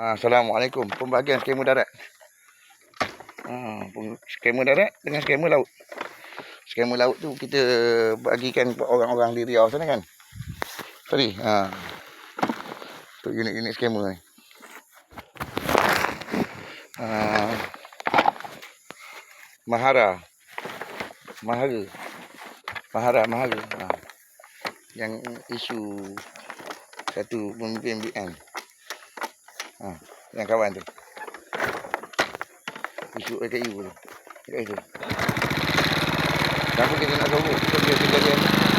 Ah, Assalamualaikum. Pembahagian skema darat. Ah, skema darat dengan skema laut. Skema laut tu kita bagikan orang-orang di Riau sana kan. Sorry. Ha. Untuk unit-unit skema ni. Ah, Mahara. Mahara. Mahara, Mahara. Ha. Yang isu satu pemimpin BN. Ha, yang kawan tu. Isu AKU tu. Dekat itu. Kenapa kita nak sorok? Kita biar kejadian.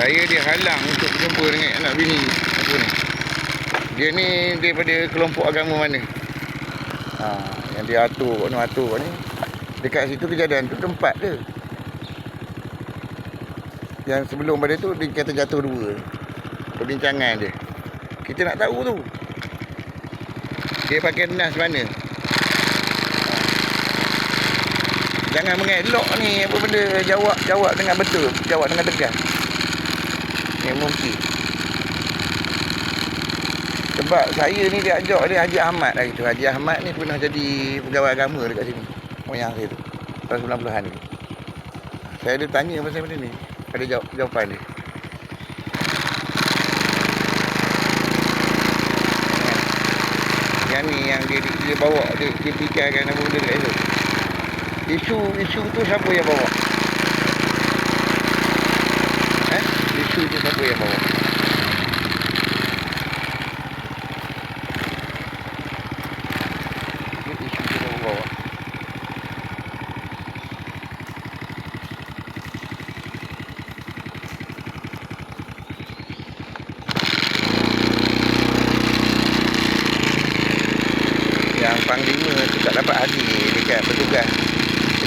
Saya dihalang untuk berjumpa dengan anak bini aku ni. Dia ni daripada kelompok agama mana? Ha, yang dia atur, ni atur ni. Dekat situ kejadian tu tempat dia. Yang sebelum pada tu dia kata jatuh dua. Perbincangan dia. Kita nak tahu tu. Dia pakai nas mana? Jangan mengelok ni apa benda jawab jawab dengan betul, jawab dengan tegas. Yang mungkin. Sebab saya ni dia ajak dia Haji Ahmad lagi tu. Haji Ahmad ni pernah jadi pegawai agama dekat sini. Moyang saya tu. Tahun 90-an ni. Saya ada tanya pasal benda ni. Ada jawab, jawapan dia. Yang ni yang dia, dia bawa dia, dia fikirkan apa benda dekat situ. Isu isu tu siapa yang bawa? Eh? Siapa yang panglima tu tak dapat hadir dekat petugas.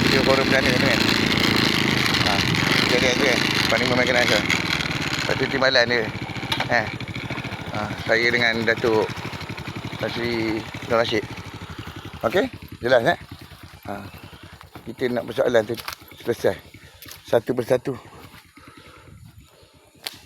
Ketika forum perdana tu kan. Ha, jadi aja kan. Panglima Makan Lepas tu timbalan dia. Eh. Ha, saya dengan Datuk Tasri Nur Rashid. Okey? Jelas eh? Ha. Kita nak persoalan tu selesai. Satu persatu.